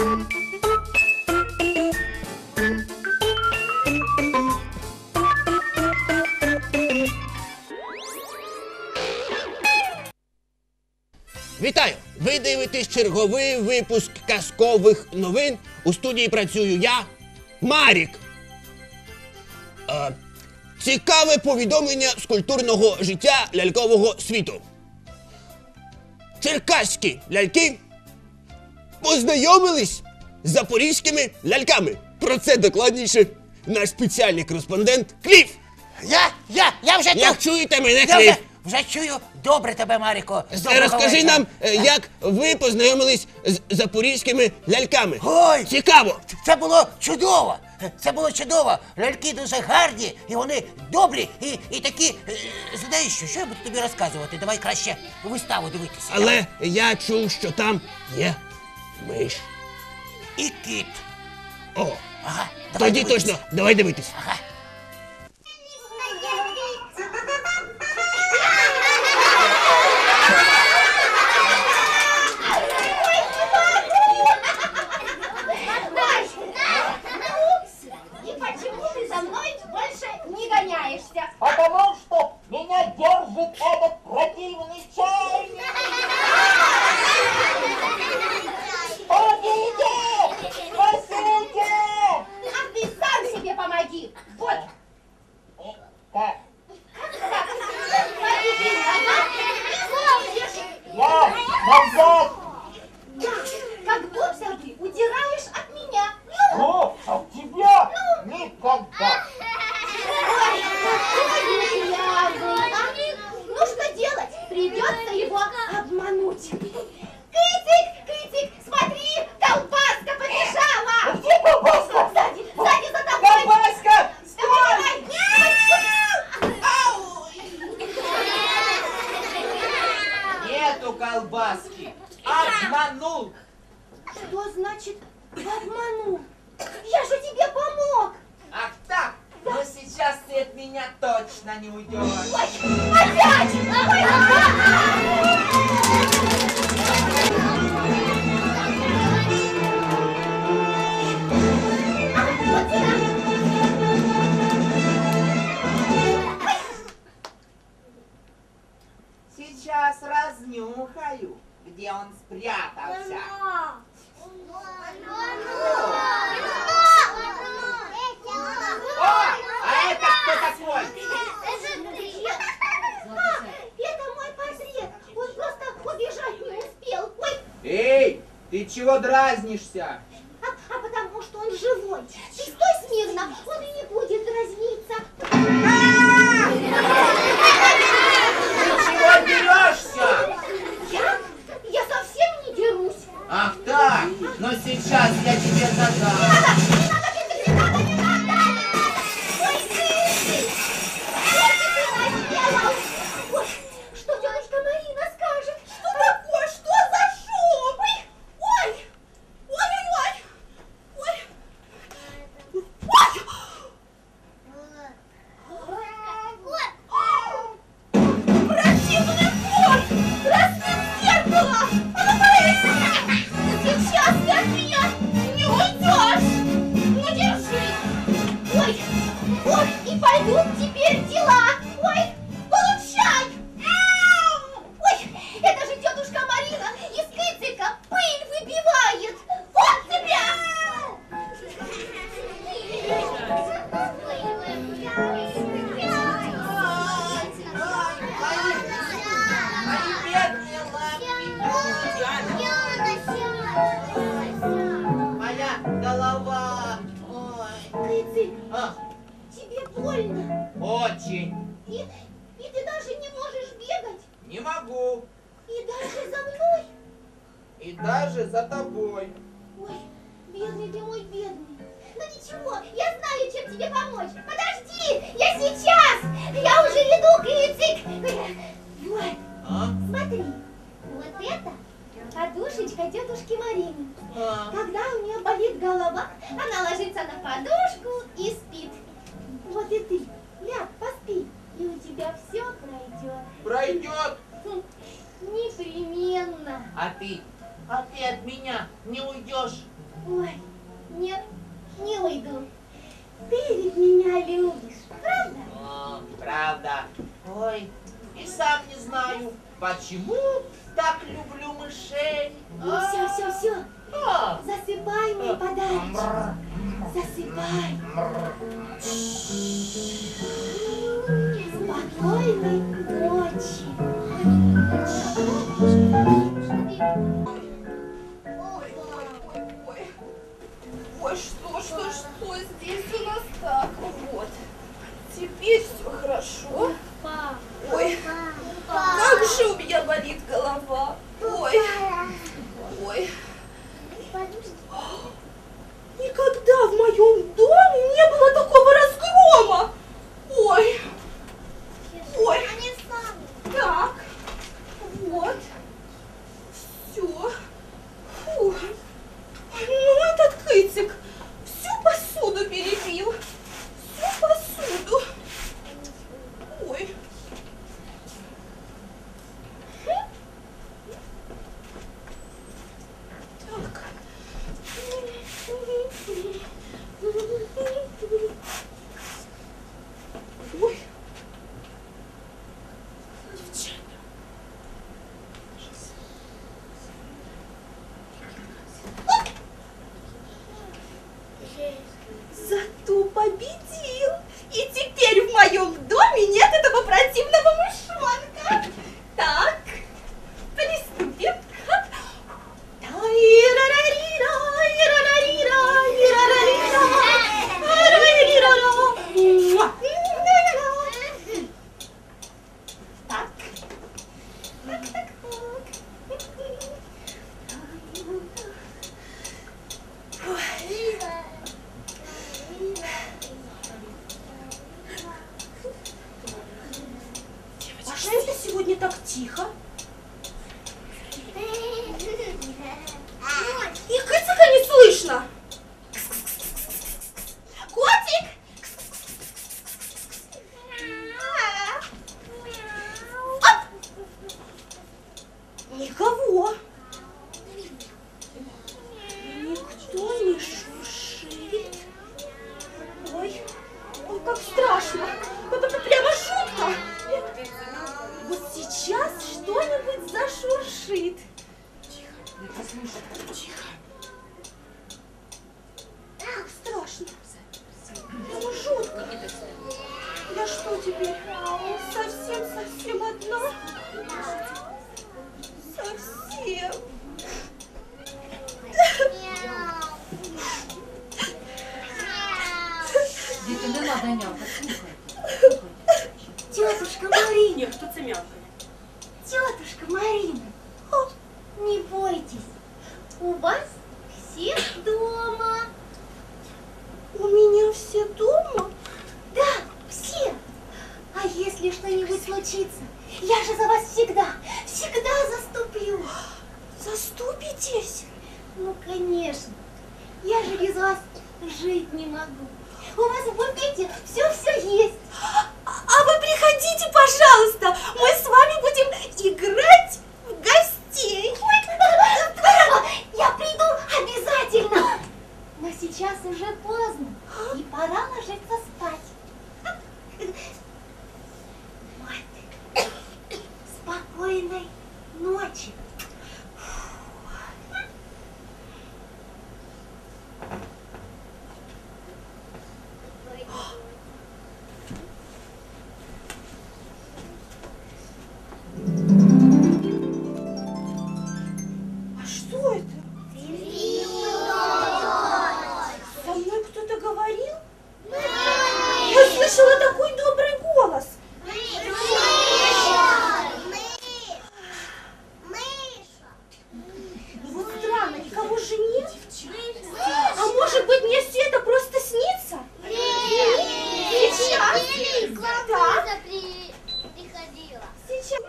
Вітаю! Ви дивитесь черговий випуск казкових новин. У студії працюю я, Марік. Е, цікаве повідомлення з культурного життя лялькового світу. Черкаські ляльки познайомились з запорізькими ляльками. Про це докладніше наш спеціальний кореспондент Кліф. Я, я, я вже Як тут. чуєте мене, Я Кліф? вже, вже чую добре тебе, Маріко. Доброго Розкажи вечора. нам, е, як ви познайомились з запорізькими ляльками. Ой. Цікаво! Це було чудово. Це було чудово. Ляльки дуже гарні, і вони добрі, і, і такі. е, Знаєш що, що я буду тобі розказувати? Давай краще виставу дивитися. Але я чув, що там є миш. І кіт. О, Ага, давай тоді дивитися. точно, давай дивитись. Ага. Я назад! Ты чего дразнишься? а, а потому что он живой! Ты стой смирно, он и не будет дразниться! Ты чего дерешься? Я? Я совсем не дерусь! Ах так, но сейчас я тебе задам. Даже за тобой. Ой, бедный ты мой бедный. Ну ничего, я знаю, чем тебе помочь. Подожди, я сейчас. Я уже иду, Кыцик. Вот, А? смотри. Вот это подушечка тетушки Марины. А. Когда у нее болит голова, она ложится на подушку и спит. Вот и ты, ляг, поспи, и у тебя все пройдет. Пройдет. Хм, Непременно. А ты? А ты от меня не уйдешь. Ой, нет, не уйду. Ты ведь меня любишь, правда? О, правда. Ой, и сам не знаю, почему так люблю мышей. Ну все, все, все. А, Засыпай мой подарочек. Засыпай. Спокойной ночи. Ой, что, что, что здесь у нас так? Вот. Теперь все хорошо. Ой, как же у меня болит голова. Ой, ой. Никогда в моем доме не было такого разгрома. Ой, ой. Так, вот. Все. Фу. Ну, этот кытик всю посуду перебил. Всю посуду. Ой. Так. Ой. Девчата. Зато победил. И теперь в моем доме нет этого противного мышонка. Так, приступим. Та-ира-ра-ри-ра, ира-ра-ри-ра, ира-ра-ри-ра, ира-ра-ри-ра-ра. Муа. Так. Так, так, А что это сегодня так Совсем-совсем одна? Совсем. Діти, не надо нявкати. Тетушка Марина, Нет, что це мягко. тетушка Марина, не бойтесь. У вас все дома. У меня все дома? Да, все. А если что-нибудь случится, я же за вас всегда, всегда заступлю. Заступитесь? Ну, конечно. Я же без вас жить не могу. У вас в буфете все-все есть. А вы приходите, пожалуйста. Мы с вами будем играть в гостей. Ой, здорово! Я приду обязательно. Но сейчас уже поздно, и пора ложиться спать. Вот. Спокойной ночи. А что это? Со мной кто-то говорил? Я слышала такой добрый голос. Ну вот странно, никого же нет. А может быть мне все это просто снится? Сейчас. Так, приходила. сейчас.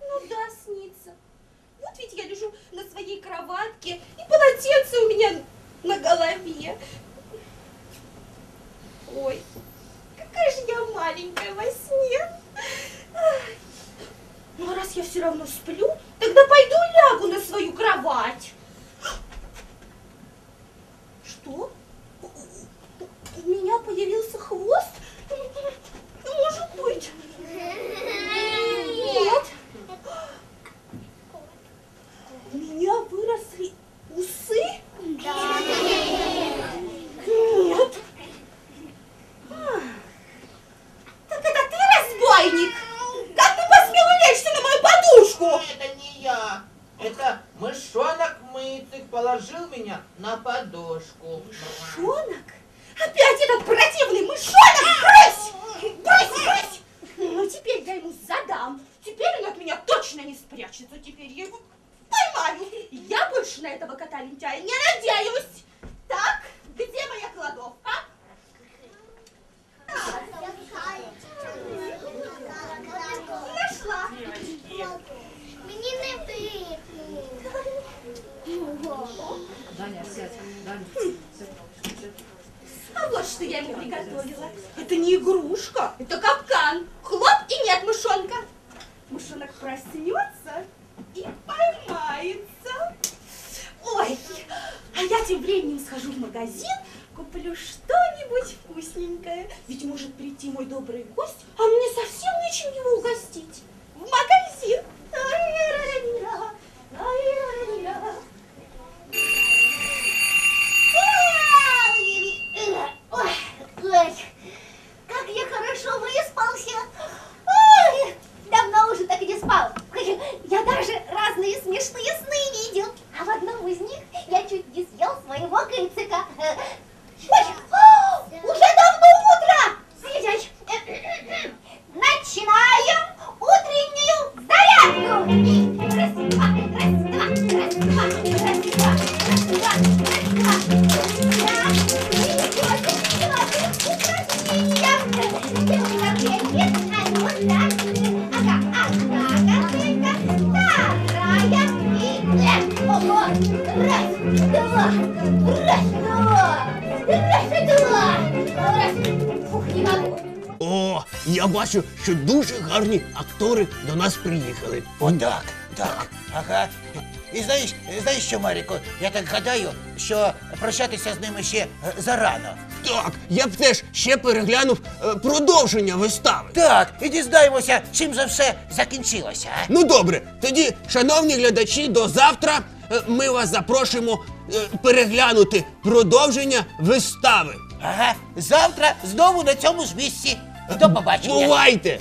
Ну да, снится. Вот ведь я лежу на своей кроватке, и полотенце у меня на голове. Ой, какая же я маленькая во сне. Ай. раз я все равно сплю, тогда пойду лягу на свою кровать. Что? У меня появился хвост? Не может быть. Нет. У меня выросли усы? Нет. А, Так это ты разбойник? Как ты посмел улечься на мою подушку? Это не я. Это мышонок Мыцик положил меня на подушку. Мышонок? Опять этот противный мышонок! Брысь! Брысь, брысь! Ну, теперь я ему задам. Теперь он от меня точно не спрячется. Теперь я его поймаю. Я больше на этого кота-лентяя не надеюсь. Так, где моя кладовка? Так, Нашла. Мені не випити. Даня, сядь. Даня, сядь. А вот что я ему приготовила. Это не игрушка, это капкан. Хлоп и нет мышонка. Мышонок проснется и поймается. Ой, а я тем временем схожу в магазин, куплю что-нибудь вкусненькое. Ведь может прийти мой добрый гость, а мне совсем нечем его угостить. В магазин. Ай-ра-ра-ра, ай-ра-ра-ра. Ой, ой, как я хорошо выспался. Ой, давно уже так не спал. Я даже разные смешные сны видел. А в одном из них я чуть не съел своего кыцика. Ой, о, уже давно утро. Сидеть. Начинаем утреннюю зарядку. И раз, два, раз, два, раз, два, раз, два, раз, два, раз, два. Так, и вот делаем упражнения. Делаем котлетки. А ну, так. Ага, ага, котлетка. Вторая. И э, ого. Раз, два, раз, два, раз, два. Раз. Фух, не могу. О, я бачу, що дуже гарні актори до нас приїхали. Отак, так. Ага. І знаєш, знаєш що, Маріко, я так гадаю, що прощатися з ними ще е, зарано. Так, я б теж ще переглянув е, продовження вистави. Так, і дізнаємося, чим же все закінчилося. а? Ну добре, тоді, шановні глядачі, до завтра е, ми вас запрошуємо е, переглянути продовження вистави. Ага, завтра знову на цьому ж місці. До побачення. Бувайте!